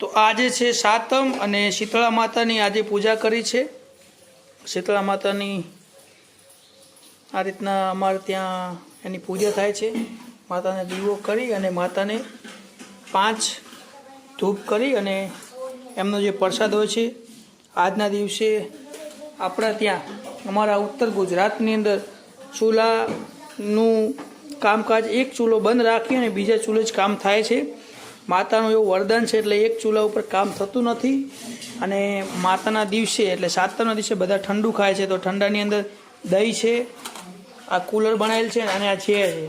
તો આજે છે સાતમ અને શીતળા માતાની આજે પૂજા કરી છે. શીતળા માતાની આ રીતના અમારે ત્યાં એની પૂજા થાય છે. માતાને દીવો કરી અને માતાને પાંચ ધૂપ કરી અને એમનો જે પ્રસાદ હોય છે, આજના દિવસે આપણા ત્યાં, અમારા ઉત્તર ગુજરાતની અંદર ચૂલાનું કામકાજ એક ચૂલો બંધ રાખી અને બીજા ચૂલે જ કામ થાય છે. માતાનું એવું વરદાન છે એટલે એક ચૂલા ઉપર કામ થતું નથી અને માતાના દિવસે, એટલે સાતમના દિવસે બધા ઠંડુ ખાય છે, તો ઠંડાની અંદર દહીં છે, આ કુલર બનાવેલ છે અને આ છે છે.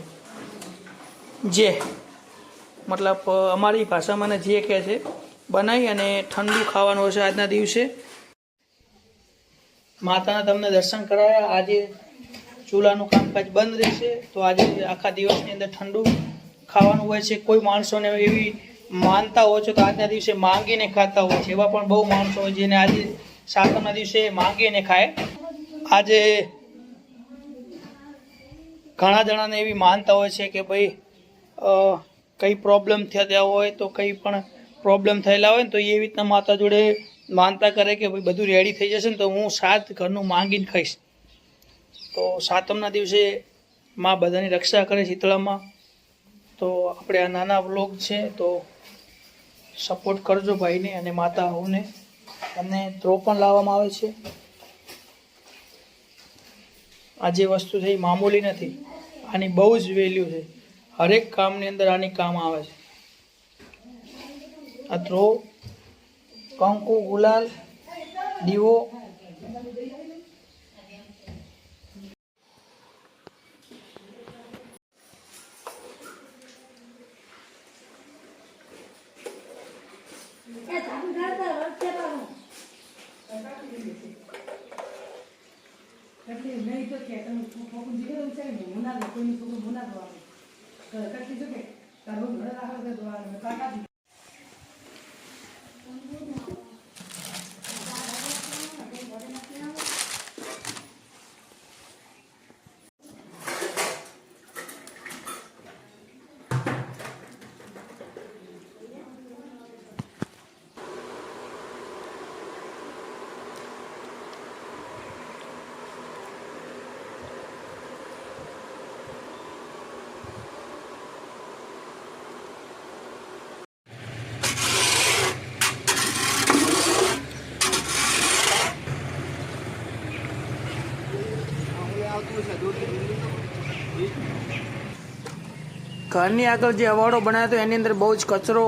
જે, મતલબ અમારી ભાષામાં જે કહે છે, બનાવી અને ઠંડુ ખાવાનું હશે આજના દિવસે. માતાના તમને દર્શન કરાવ્યા આજે ચૂલાનું કામકાજ બંધ રહેશે, તો આજે આખા દિવસની અંદર ઠંડુ ખાવાનું હોય છે, કોઈ માણસોને એવી માનતા હોય છે તો આજના દિવસે માંગીને ખાતા હોય છે, એવા પણ બહુ માણસો હોય જેને આજે સાતમના દિવસે માંગીને ખાય. આજે ઘણા જણાને એવી માનતા હોય છે કે ભાઈ કંઈ પ્રોબ્લેમ થયા હોય તો કંઈ પણ પ્રોબ્લેમ થયેલા હોય ને તો એ રીતના માતા જોડે માનતા કરે કે ભાઈ બધું રેડી થઈ જશે ને તો હું સાત ઘરનું માંગીને ખાઈશ. તો સાતમના દિવસે માં બધાની રક્ષા કરે શીતળામાં. તો આપણે આ નાના વ્લોગ છે, તો સપોર્ટ કરજો ભાઈને અને માતાઓને. એમને ધ્રો પણ લાવવામાં આવે છે. આ જે વસ્તુ છે એ મામૂલી નથી, આની બહુ જ વેલ્યુ છે. હરેક કામની અંદર આની કામ આવે છે. આ ધ્રો કંકુ, ગુલાલ, દીવો કે તમે ફોકું છે ઉચાય ને મુના દો, કોઈની છોકરું મુના દો આપણે કટલી જો કે? તારું ઘરે રાખો તો કાકા ઘરની આગળ જે અવાડો બનાવ્યો હતો, એની અંદર બહુ જ કચરો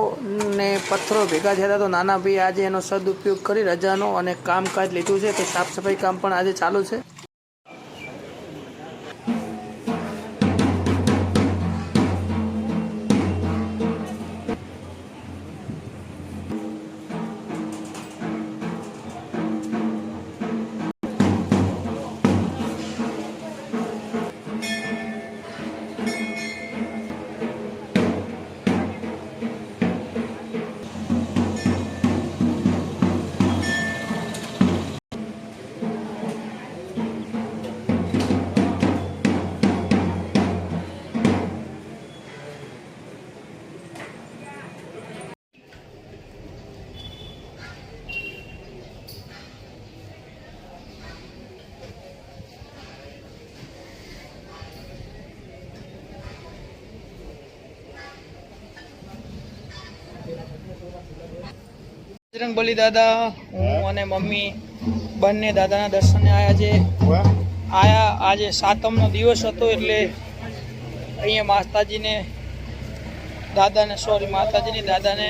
ને પથ્થરો ભેગા થયા હતા. તો નાના ભાઈ આજે એનો સદુપયોગ કરી રજાનો અને કામકાજ લીધું છે. તો સાફ સફાઈ કામ પણ આજે ચાલુ છે. બજરંગ બલી દાદા હું અને મમ્મી બંને દાદાના દર્શને આવ્યા છે. આયા આજે સાતમનો દિવસ હતો એટલે અહીંયા માતાજીને દાદાને સોરી માતાજીની દાદાને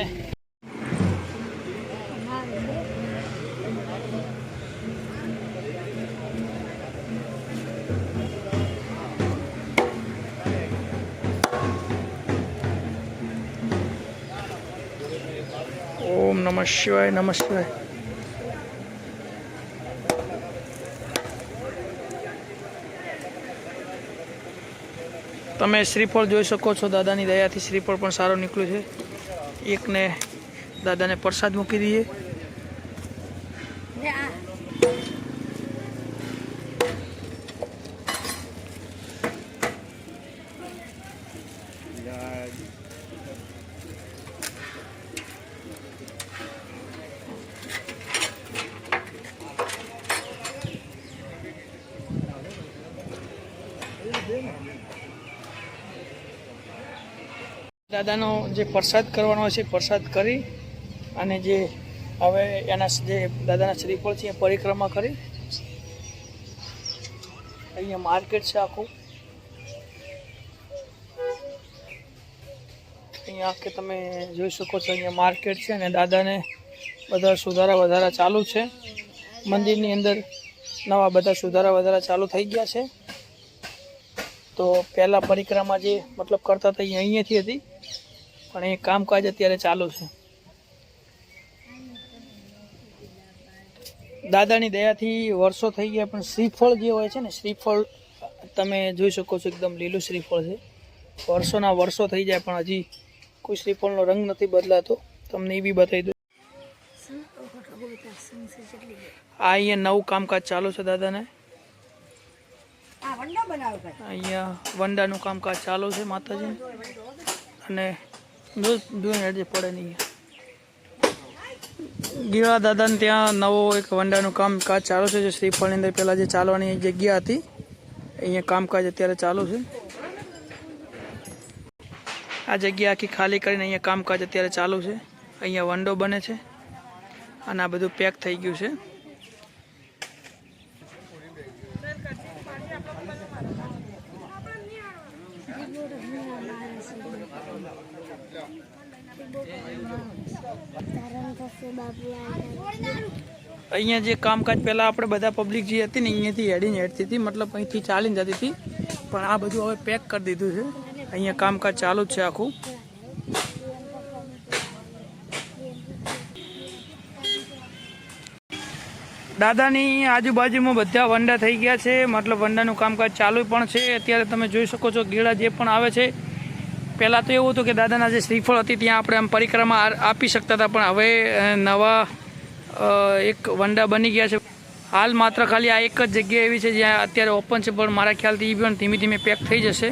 નમઃ શિવાય નમઃ શિવાય. તમે શ્રીફળ જોઈ શકો છો દાદાની દયાથી શ્રીફળ પણ સારો નીકળ્યું છે. એકને દાદાને પ્રસાદ મૂકી દઈએ. દાદાનો જે પ્રસાદ કરવાનો છે, પ્રસાદ કરી અને જે હવે એના જે દાદાના શ્રીફળ છે, એ પરિક્રમા કરી. અહીંયા માર્કેટ છે આખું. અહીંયા કે તમે જોઈ શકો છો, અહીંયા માર્કેટ છે અને દાદાને બધા સુધારા વધારા ચાલુ છે. મંદિરની અંદર નવા બધા સુધારા વધારા ચાલુ થઈ ગયા છે. તો પહેલાં પરિક્રમા જે મતલબ કરતા હતા અહીંયા અહીંયાથી હતી. પણ એ કામકાજ અત્યારે ચાલુ છે. દાદાની દયાથી વર્ષો થઈ ગયા પણ શ્રીફળ જે હોય છે ને શ્રીફળ તમે જોઈ શકો છો એકદમ લીલું શ્રીફળ છે. વર્ષોના વર્ષો થઈ જાય પણ હજી કોઈ શ્રીફળનો રંગ નથી બદલાતો. તમને એ બી બતાવી દઉં. આ અહીંયા નવું કામકાજ ચાલુ છે દાદાને. અહીંયા વંડાનું કામકાજ ચાલુ છે માતાજી. અને જો જોઈને જે પડે નહીં. ગીળા દાદાને ત્યાં નવો એક વંડાનું કામકાજ ચાલુ છે, જે શ્રીફળની અંદર પહેલાં જે ચાલવાની જગ્યા હતી, અહીંયા કામકાજ અત્યારે ચાલુ છે. આ જગ્યા આખી ખાલી કરીને અહીંયા કામકાજ અત્યારે ચાલુ છે. અહીંયા વંડો બને છે અને આ બધું પેક થઈ ગયું છે. અહીંયા જે કામકાજ પહેલાં આપણે બધા પબ્લિક જે હતી ને, અહીંયાથી હેડીને હેડતી હતી, મતલબ અહીંથી ચાલીને જતી હતી. પણ આ બધું હવે પેક કરી દીધું છે. અહીંયા કામકાજ ચાલુ જ છે આખું. દાદાની આજુબાજુમાં બધા વંડા થઈ ગયા છે. મતલબ વંડાનું કામકાજ ચાલુ પણ છે. અત્યારે તમે જોઈ શકો છો ગીડા જે પણ આવે છે. પહેલાં તો એવું હતું કે દાદાના જે શ્રીફળ હતી ત્યાં આપણે આમ પરિક્રમા આપી શકતા હતા, પણ હવે નવા એક વંડા બની ગયા છે. હાલ માત્ર ખાલી આ એક જ જગ્યા એવી છે જ્યાં અત્યારે ઓપન છે, પણ મારા ખ્યાલથી એ પણ ધીમે ધીમે પેક થઈ જશે.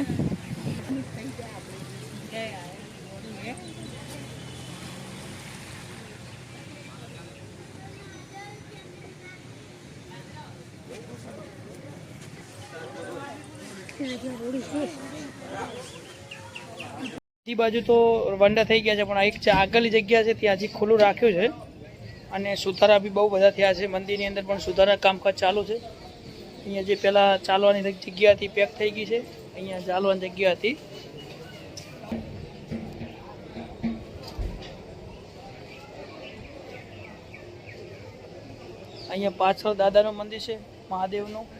બધી બાજુ તો વંડા થઈ ગયા છે, પણ એક આગળની જગ્યા છે, ત્યાં હજી ખુલ્લું રાખ્યું છે. અને સુધારા બી બહુ બધા થયા છે. મંદિરની અંદર પણ સુધારા કામકાજ ચાલુ છે. અહીંયા જે પહેલાં ચાલવાની જગ્યા હતી પેક થઈ ગઈ છે. અહીંયા ચાલવાની જગ્યા હતી. અહીંયા પાછળ દાદાનું મંદિર છે, મહાદેવનું.